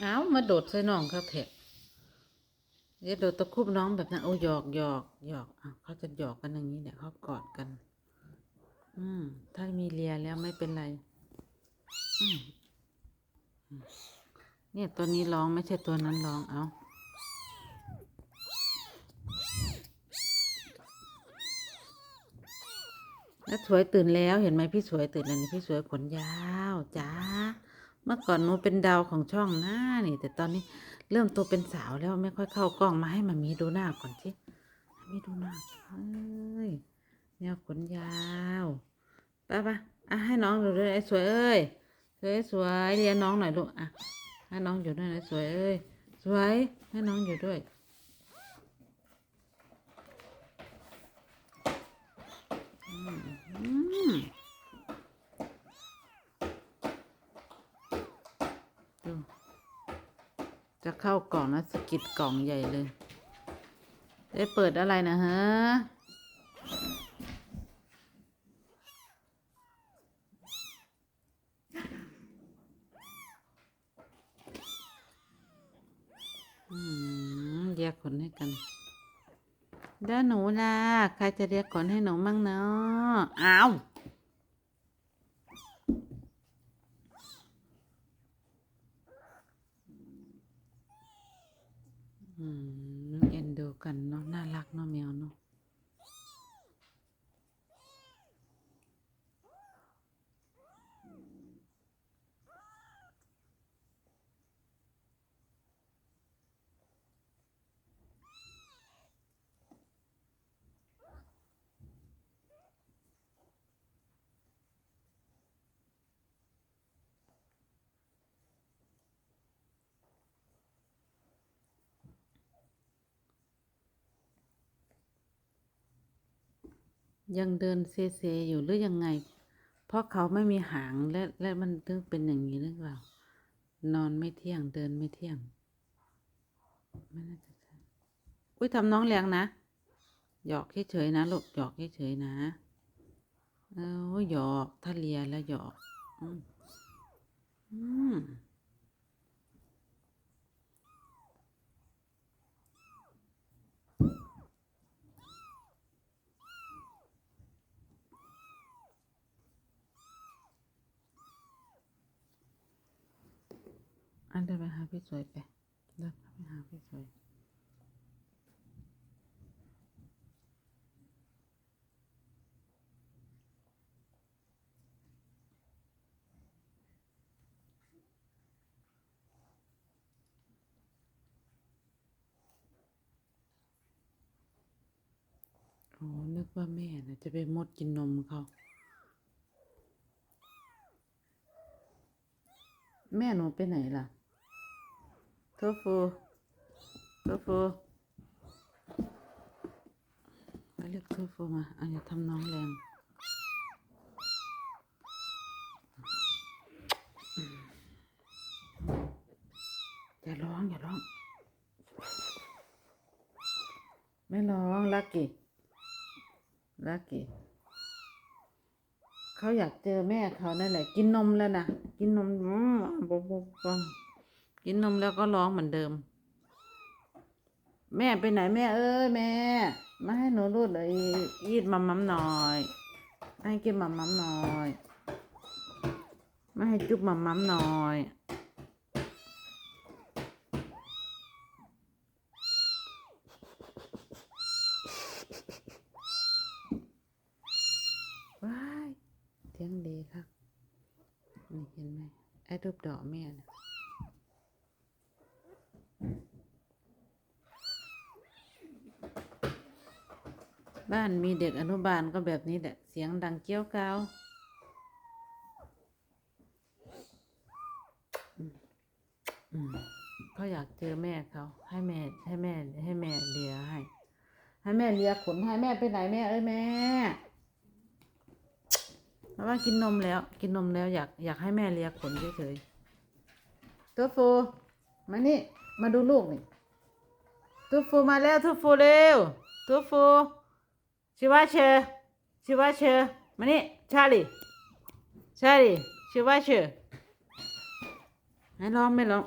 เอ้ามาโดดใส่น้องเขาเถอะเดี๋ยวโดดตะคุบน้องแบบนั้นโอ้หยอกหยอกหยอกอะเขาจะหยอกกันอย่างนี้เนี่ยเขากอดกัน อืม ถ้ามีเลียแล้วไม่เป็นไร อืมอืมเนี่ยตัวนี้ร้องไม่ใช่ตัวนั้นร้องเอาแล้วสวยตื่นแล้วเห็นไหมพี่สวยตื่นแล้วนี่พี่สวยขนยาวจ้า เมื่อก่อนหนูเป็นดาวของช่องนะนี่ แต่ตอนนี้เริ่มโตเป็นสาวแล้วไม่ค่อยเข้ากล้องมาให้มามีดูหน้าก่อนสิให้มีดูหน้าเอ้ยแนวขนยาวไปปะอะให้น้องดูด้วยไอ้สวยเอ้ยสวยสวยเรียนน้องหน่อยลูกอะให้น้องอยู่ด้วยนะสวยเอ้ยสวยให้น้องอยู่ด้วยอืม จะเข้ากล่องนะสกิดกล่องใหญ่เลย ได้เปิดอะไรนะฮะ อืมเรียกขนให้กันเด้อหนูล่ะ ใครจะเรียกขนให้หนูมั่งเนาะอ้าว อืมเอ็นดูกันเนาะน่ารักเนาะแมวเนาะ ยังเดินเซเซอยู่หรือยังไง เพราะเขาไม่มีหางและและมันถึงเป็นอย่างนี้หรือเปล่านอนไม่เที่ยงเดินไม่เที่ยงไม่น่าจะใช่อุ้ยทำน้องแรงนะหยอกเฉยๆนะลูกหยอกเฉยๆนะเออหยอกถ้าเลียแล้วหยอก อืมอืม อันเดินไปหาพี่สวยไปเดินไปหาพี่สวยโอ้นึกว่าแม่นะจะไปมดกินนมเขา แม่หนูไปไหนล่ะ โทฟูโทฟูไปเรียกโทฟูมาอันอย่าทำน้องแรงอย่าร้องอย่าร้อง ไม่ร้องลักกี้ลักกี้เขาอยากเจอแม่เขานั่นแหละ กินนมแล้วนะกินนมอืมบบบบบบ กินนมแล้วก็ร้องเหมือนเดิม แม่ไปไหนแม่ เอ้ยแม่ มาให้หนูรูดเลยยีดมัมมัมหน่อย ให้กินมัมมัมหน่อยไม่ให้จุ๊บมัมมัมหน่อยว้ายเสียงดีครับนี่เห็นไหมไอ้รูปดอกแม่นะ บ้านมีเด็กอนุบาลก็แบบนี้แหละ เสียงดังเกี้ยวกาวเขาอยากเจอแม่เขา ให้แม่ ให้แม่ ให้แม่เลียให้ ให้แม่เลียขนให้แม่ไปไหนแม่เอ้ยแม่เพราะว่ากินนมแล้ว กินนมแล้วอยากอยากให้แม่เลียขนเฉยๆตัวฟูมานี่ มาดูลูกนี่ตัวฟูมาแล้วตัวฟูเร็วตัวฟู ชิวาเชอชิวาเชอมานี่ชาลีชาลีชิวาเชอไม่ร้องไม่ร้อง